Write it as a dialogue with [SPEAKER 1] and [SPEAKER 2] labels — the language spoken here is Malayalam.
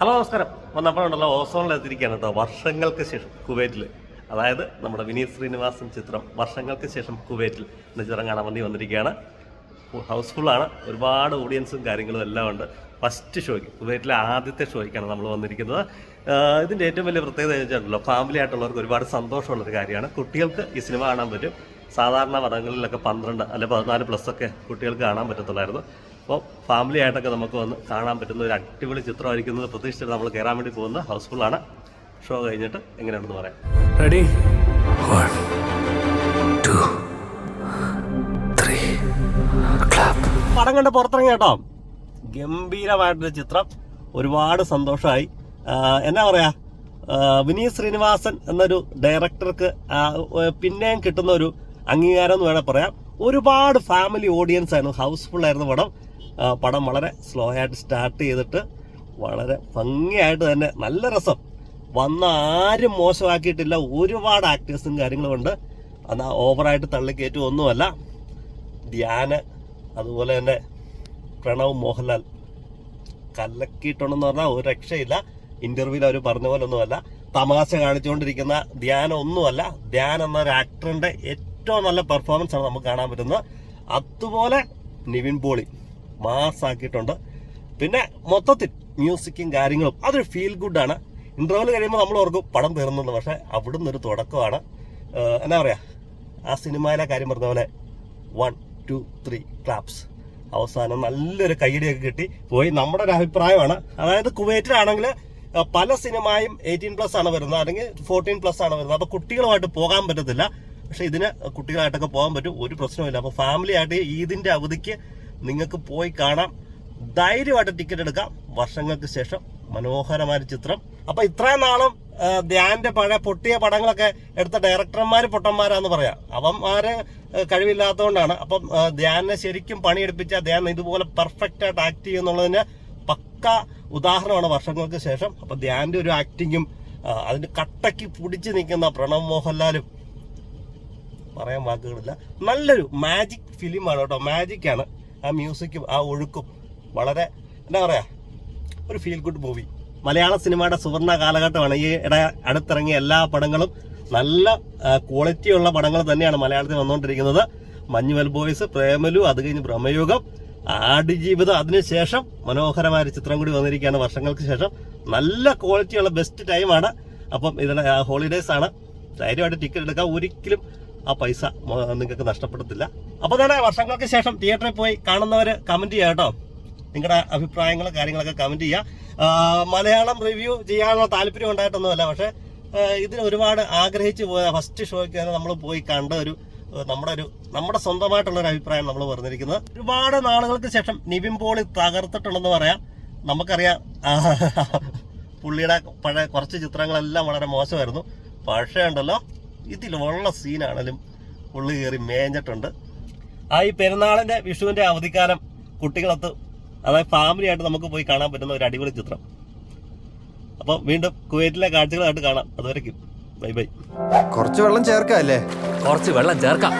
[SPEAKER 1] ഹലോ നമസ്കാരം. നമ്മളുണ്ടല്ലോ ഓസോണിൽ എത്തിയിരിക്കുകയാണ് കേട്ടോ വർഷങ്ങൾക്ക് ശേഷം കുവൈറ്റിൽ അതായത് നമ്മുടെ വിനീത് ശ്രീനിവാസൻ ചിത്രം വർഷങ്ങൾക്ക് ശേഷം കുവൈറ്റിൽ എന്ന ചിത്രം കാണാൻ വേണ്ടി വന്നിരിക്കുകയാണ്. ഹൗസ്ഫുള്ളാണ് ഒരുപാട് ഓഡിയൻസും കാര്യങ്ങളും എല്ലാം ഉണ്ട്. ഫസ്റ്റ് ഷോയ്ക്ക് കുവൈറ്റിലെ ആദ്യത്തെ ഷോയ്ക്കാണ് നമ്മൾ വന്നിരിക്കുന്നത്. ഇതിന്റെ ഏറ്റവും വലിയ പ്രത്യേകത എന്ന് വെച്ചിട്ടുണ്ടല്ലോ ഫാമിലി ആയിട്ടുള്ളവർക്ക് ഒരുപാട് സന്തോഷമുള്ളൊരു കാര്യമാണ്. കുട്ടികൾക്ക് ഈ സിനിമ കാണാൻ പറ്റും. സാധാരണ പടങ്ങളിലൊക്കെ പന്ത്രണ്ട് അല്ലെ പതിനാല് പ്ലസ് ഒക്കെ കുട്ടികൾക്ക് കാണാൻ പറ്റത്തുള്ളായിരുന്നു. അപ്പോൾ ഫാമിലി ആയിട്ടൊക്കെ നമുക്ക് വന്ന് കാണാൻ പറ്റുന്ന ഒരു അടിപൊളി ചിത്രമായിരിക്കുന്നത് പ്രതീക്ഷിച്ചിട്ട് നമ്മൾ കയറാൻ വേണ്ടി പോകുന്ന ഹൗസ്ഫുള്ളാണ് ഷോ കഴിഞ്ഞിട്ട് എങ്ങനെയാണെന്ന് പറയാം.
[SPEAKER 2] റെഡി
[SPEAKER 1] പടം കണ്ട് പുറത്തിറങ്ങി കേട്ടോ. ഗംഭീരമായിട്ടൊരു ചിത്രം. ഒരുപാട് സന്തോഷമായി. എന്നാ പറയാ? വിനീത് ശ്രീനിവാസൻ എന്നൊരു ഡയറക്ടർക്ക് പിന്നെയും കിട്ടുന്ന ഒരു അംഗീകാരം എന്ന് വേണേൽ പറയാം. ഒരുപാട് ഫാമിലി ഓഡിയൻസ് ആയിരുന്നു. ഹൗസ്ഫുൾ ആയിരുന്നു പടം. പടം വളരെ സ്ലോ ആയിട്ട് സ്റ്റാർട്ട് ചെയ്തിട്ട് വളരെ ഭംഗിയായിട്ട് തന്നെ നല്ല രസം. വന്ന ആരും മോശമാക്കിയിട്ടില്ല. ഒരുപാട് ആക്ടേഴ്സും കാര്യങ്ങളും ഉണ്ട്. എന്നാൽ ഓവറായിട്ട് തള്ളിക്കയറ്റും ഒന്നുമല്ല. ധ്യാന് അതുപോലെ തന്നെ പ്രണവ് മോഹൻലാൽ കലക്കിയിട്ടുണ്ടെന്ന് പറഞ്ഞാൽ ഒരു രക്ഷയില്ല. ഇന്റർവ്യൂവിൽ അവർ പറഞ്ഞ പോലെ ഒന്നുമല്ല. തമാശ കാണിച്ചുകൊണ്ടിരിക്കുന്ന ധ്യാനം ഒന്നുമല്ല. ധ്യാൻ എന്നൊരു ആക്ടറിന്റെ ഏറ്റവും നല്ല പെർഫോമൻസ് ആണ് നമുക്ക് കാണാൻ പറ്റുന്നത്. അതുപോലെ നിവിൻ പോളി. മാസ് ആക്കിയിട്ടുണ്ട് പിന്നെ മൊത്തത്തിൽ മ്യൂസിക്കും കാര്യങ്ങളും അതൊരു ഫീൽ ഗുഡാണ് ഇന്റർവ്യൂൽ കഴിയുമ്പോൾ നമ്മൾ ഓർക്കും പടം തീർന്നുള്ളൂ പക്ഷെ അവിടുന്ന് ഒരു തുടക്കമാണ്. എന്നാ പറയുക ആ സിനിമയിലെ കാര്യം പറഞ്ഞ പോലെ വൺ ടു ത്രീ ക്ലാപ്സ് അവസാനം നല്ലൊരു കൈയടിയൊക്കെ കിട്ടി. പോയി നമ്മുടെ ഒരു അഭിപ്രായമാണ്. അതായത് കുവൈറ്റിലാണെങ്കിൽ പല സിനിമയും എയ്റ്റീൻ പ്ലസ് ആണ് വരുന്നത്. അല്ലെങ്കിൽ ഫോർട്ടീൻ പ്ലസ് ആണ് വരുന്നത്. അപ്പോൾ കുട്ടികളുമായിട്ട് പോകാൻ പറ്റത്തില്ല. പക്ഷേ ഇതിന് കുട്ടികളായിട്ടൊക്കെ പോകാൻ പറ്റും. ഒരു പ്രശ്നമില്ല അപ്പോൾ ഫാമിലി ആയിട്ട് ഈദിന്റെ അവധിക്ക് നിങ്ങൾക്ക് പോയി കാണാം. ധൈര്യമായിട്ട് ടിക്കറ്റ് എടുക്കാം. വർഷങ്ങൾക്ക് ശേഷം മനോഹരമായ ചിത്രം. അപ്പൊ ഇത്രയും നാളും ധ്യാന്റെ പഴയ പൊട്ടിയ പടങ്ങളൊക്കെ എടുത്ത ഡയറക്ടർമാര് പൊട്ടന്മാരാന്ന് പറയാം. ആര് കഴിവില്ലാത്തതുകൊണ്ടാണ്. അപ്പം ധ്യാനെ ശരിക്കും പണിയെടുപ്പിച്ച ധ്യാൻ ഇതുപോലെ പെർഫെക്റ്റ് ആയിട്ട് ആക്ട് ചെയ്യുന്നുള്ളതിന് പക്ക ഉദാഹരണമാണ് വർഷങ്ങൾക്ക് ശേഷം. അപ്പൊ ധ്യാന്റെ ഒരു ആക്ടിങ്ങും അതിന് കട്ടയ്ക്ക് പിടിച്ചു നിൽക്കുന്ന പ്രണവ് മോഹൻലാലും പറയാൻ വാക്കുകളില്ല. നല്ലൊരു മാജിക് ഫിലിമാണ് കേട്ടോ. മാജിക്കാണ് ആ മ്യൂസിക്കും ആ ഒഴുക്കും വളരെ എന്താ പറയാ ഒരു ഫീൽ ഗുഡ് മൂവി മലയാള സിനിമയുടെ സുവർണ കാലഘട്ടമാണ്. ഈ ഇട അടുത്തിറങ്ങിയ എല്ലാ പടങ്ങളും നല്ല ക്വാളിറ്റിയുള്ള പടങ്ങൾ തന്നെയാണ് മലയാളത്തിൽ വന്നുകൊണ്ടിരിക്കുന്നത്. മഞ്ഞുമൽ ബോയ്സ് പ്രേമലു അത് കഴിഞ്ഞ് ബ്രഹ്മയുഗം ആടുജീവിതം. അതിനുശേഷം മനോഹരമായ ഒരു ചിത്രം കൂടി വന്നിരിക്കുകയാണ് വർഷങ്ങൾക്ക് ശേഷം. നല്ല ക്വാളിറ്റിയുള്ള ബെസ്റ്റ് ടൈമാണ് അപ്പം ഇതിന് ഹോളിഡേയ്സ് ആണ്. ധൈര്യമായിട്ട് ടിക്കറ്റ് എടുക്കാം. ഒരിക്കലും ആ പൈസ നിങ്ങൾക്ക് നഷ്ടപ്പെടത്തില്ല. അപ്പോൾ തന്നെ വർഷങ്ങൾക്ക് ശേഷം തിയേറ്ററിൽ പോയി കാണുന്നവർ കമന്റ് ചെയ്യാം കേട്ടോ. നിങ്ങളുടെ അഭിപ്രായങ്ങളും കാര്യങ്ങളൊക്കെ കമന്റ് ചെയ്യുക. മലയാളം റിവ്യൂ ചെയ്യാനുള്ള താല്പര്യം ഉണ്ടായിട്ടൊന്നുമല്ല. പക്ഷെ ഇതിന് ഒരുപാട് ആഗ്രഹിച്ചു പോയ ഫസ്റ്റ് ഷോയ്ക്ക് തന്നെ നമ്മൾ പോയി കണ്ട ഒരു നമ്മുടെ ഒരു നമ്മുടെ സ്വന്തമായിട്ടുള്ള ഒരു അഭിപ്രായം നമ്മൾ പറഞ്ഞിരിക്കുന്നത്. ഒരുപാട് നാളുകൾക്ക് ശേഷം നിവിൻ പോളി തകർത്തിട്ടുണ്ടെന്ന് പറയാം. നമുക്കറിയാം പുള്ളിയുടെ പഴയ കുറച്ച് ചിത്രങ്ങളെല്ലാം വളരെ മോശമായിരുന്നു. പക്ഷേ ഉണ്ടല്ലോ ഇതിലുള്ള സീനാണെങ്കിലും ഉള്ളു കയറി മേഞ്ഞിട്ടുണ്ട്. ആ ഈ പെരുന്നാളിന്റെ വിഷുവിന്റെ അവധിക്കാലം കുട്ടികളത്ത് അതായത് ഫാമിലി ആയിട്ട് നമുക്ക് പോയി കാണാൻ പറ്റുന്ന ഒരു അടിപൊളി ചിത്രം. അപ്പോൾ വീണ്ടും കുവൈറ്റിലെ കാഴ്ചകളായിട്ട് കാണാം. അതുവരയ്ക്കും ബൈ ബൈ.
[SPEAKER 3] കുറച്ച് വെള്ളം ചേർക്കാം അല്ലേ
[SPEAKER 2] കുറച്ച് വെള്ളം ചേർക്കാം.